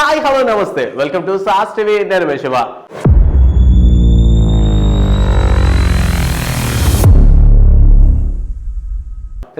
Hi hello namaste. Welcome to SAS TV నేను Shiva.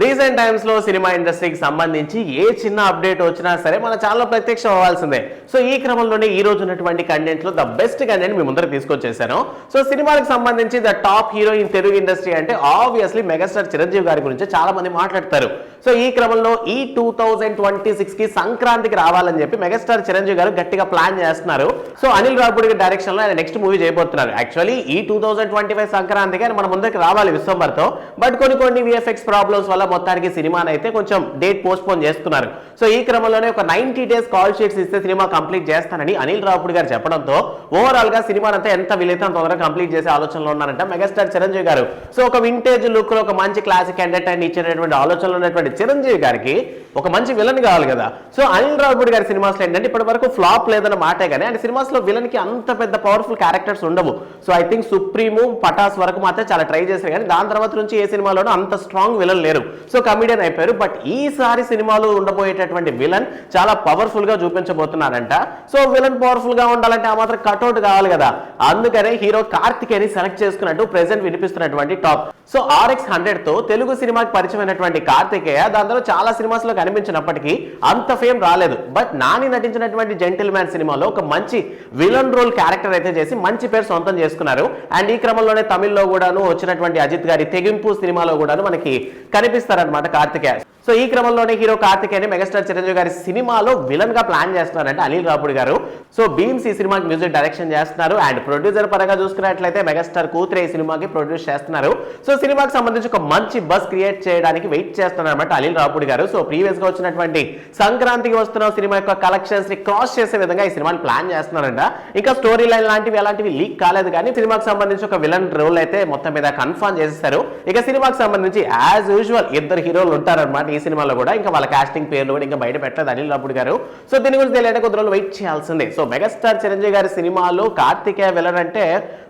Recent టైమ్స్లో cinema ఇండస్ట్రీకి సంబంధించి ఏ చిన్న అప్డేట్ వచ్చినా సరే మన ఛానల్లో ప్రత్యక్షం అవ్వాల్సిందే. సో ఈ క్రమంలోనే ఈ రోజు ఉన్నటువంటి కంటెంట్లో ద బెస్ట్ కంటెంట్ మీ ముందర తీసుకొచ్చేసాను. సో సినిమాకి సంబంధించి the top hero in Telugu industry అంటే ఆబ్వియస్లీ మెగాస్టార్ చిరంజీవి గారి గురించి చాలా మంది మాట్లాడతారు. సో ఈ క్రమంలో ఈ టూ థౌజండ్ ట్వంటీ సిక్స్కి సంక్రాంతికి రావాలని చెప్పి మెగాస్టార్ చిరంజీవి గారు గట్టిగా ప్లాన్ చేస్తున్నారు. సో అనిల్ రాపుడి డైరెక్షన్లో ఆయన నెక్స్ట్ మూవీ చేయబోతున్నారు. యాక్చువల్లీ ఈ టూ థౌసండ్ ట్వంటీ ఫైవ్ సంక్రాంతికి ఆయన మన ముందుకు రావాలి విశ్వంబర్తో బట్ కొన్ని కొన్ని విఎఫ్ఎక్స్ ప్రాబ్లమ్స్ వల్ల మొత్తానికి సినిమాని అయితే కొంచెం డేట్ పోస్ట్ పోన్ చేస్తున్నారు. సో ఈ క్రమంలోనే ఒక నైన్టీ డేస్ కాల్ షీట్స్ ఇస్తే సినిమా కంప్లీట్ చేస్తానని అనిల్ రాపుడి గారు చెప్పడంతో ఓవరాల్గా సినిమా అంతా ఎంత వీలైతే అంత తొందరగా కంప్లీట్ చేసే ఆలోచనలో ఉన్నారంట మెగాస్టార్ చిరంజీవి గారు. సో ఒక వింటేజ్ లుక్లో ఒక మంచి క్లాసిక్ ఎంటర్టైన్ ఇచ్చినటువంటి ఆలోచనలో ఉన్నటువంటి చిరంజీవి గారికి ఒక మంచి విలన్ కావాలి కదా. సో అనిల్ రాపుడి గారి సినిమాస్లో ఏంటంటే ఇప్పటి వరకు ఫ్లాప్ లేదన్న మాటే కానీ అండ్ సినిమాస్లో విలన్కి అంత పెద్ద పవర్ఫుల్ క్యారెక్టర్స్ ఉండవు. So I think Supreme Pataas వరకు మాత్రం చాలా ట్రై చేశారు కానీ దాని తర్వాత నుంచి ఏ సినిమాలోనూ అంత స్ట్రాంగ్ విలన్ లేరు. సో కమిడియన్ అయిపోయారు. బట్ ఈసారి సినిమాలో ఉండబోయేటటువంటి విలన్ చాలా పవర్ఫుల్గా చూపించబోతున్నారంట. సో విలన్ పవర్ఫుల్గా ఉండాలంటే ఆ మాత్రం కట్అవుట్ కావాలి కదా. అందుకనే హీరో కార్తికేయని సెలెక్ట్ చేసుకున్నట్టు ప్రెసెంట్ వినిపిస్తున్నటువంటి టాప్ సో ఆర్ఎక్స్ హండ్రెడ్తో తెలుగు సినిమాకి పరిచయమైనటువంటి కార్తికేయ దాంతో చాలా సినిమాస్లో కనిపించినప్పటికీ అంత ఫేమ్ రాలేదు. బట్ నాని నటించినటువంటి జెంటిల్ మ్యాన్ సినిమాలో ఒక మంచి విలన్ రోల్ క్యారెక్టర్ అయితే చేసి మంచి పేరు సొంతం చేసుకున్నారు. అండ్ ఈ క్రమంలోనే తమిళ్ళో కూడాను వచ్చినటువంటి అజిత్ గారి తెగింపు సినిమాలో కూడాను మనకి కనిపిస్తుంది. కనిపిస్తారనమాట కార్తికేయ సో ఈ క్రమంలోనే హీరో కార్తికేయని మెగాస్టార్ చిరంజీవి గారి సినిమాలో విలన్గా ప్లాన్ చేస్తున్నారంటే అనిల్ రాపుడి గారు. సో భీమ్స్ ఈ సినిమాకి మ్యూజిక్ డైరెక్షన్ చేస్తున్నారు అండ్ ప్రొడ్యూసర్ పరంగా చూసుకున్నట్లయితే మెగాస్టార్ కూతురే ఈ సినిమాకి ప్రొడ్యూస్ చేస్తున్నారు. సో సినిమాకి సంబంధించి ఒక మంచి బస్ క్రియేట్ చేయడానికి వెయిట్ చేస్తున్నారు అనమాట అనిల్ రాపుడి గారు. సో ప్రీవియస్గా వచ్చినటువంటి సంక్రాంతికి వస్తున్న సినిమా యొక్క కలెక్షన్స్ని క్రాస్ చేసే విధంగా ఈ సినిమాని ప్లాన్ చేస్తున్నారంట. ఇంకా స్టోరీ లైన్ లాంటివి అలాంటివి లీక్ కాలేదు కానీ సినిమాకి సంబంధించి ఒక విలన్ రోల్ అయితే మొత్తం మీద కన్ఫర్మ్ చేసేస్తారు ఇక సినిమాకి సంబంధించి యాజ్ యూజువల్ ఇద్దరు హీరోలు ఉంటారన్నమాట ఈ సినిమాలో కూడా ఇంకా వాళ్ళ కాస్టింగ్ పేర్లు కూడా ఇంకా బయట పెట్టలేదు అనిల్ రాపుడు గారు. సో దీని గురించి తెలియడానికి కొద్ది రోజులు వెయిట్ చేయాల్సిందే. సో మెగాస్టార్ చిరంజీవి గారి సినిమాలో కార్తికేయ విలన్ అంటే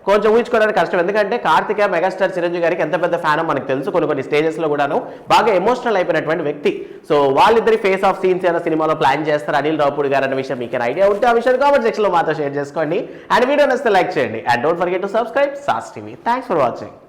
కొంచెం ఊహించుకోవడానికి కష్టం. ఎందుకంటే కార్తికేయ మెగాస్టార్ చిరంజీవి గారికి ఎంత పెద్ద ఫ్యాన్ మనకు తెలుసు. కొన్ని కొన్ని స్టేజెస్లో కూడాను బాగా ఎమోషనల్ అయిపోయినటువంటి వ్యక్తి. సో వాళ్ళిద్దరి ఫేస్ ఆఫ్ సీన్స్ అయిన సినిమాలో ప్లాన్ చేస్తారు అనిల్ రాపుడి గారు అనే విషయం మీకు ఐడియా ఉంటే ఆ విషయం కామెంట్ సెక్షన్లో మాతో షేర్ చేసుకోండి. అండ్ వీడియో నచ్చితే లైక్ చేయండి. And don't forget to subscribe SAS TV thanks for watching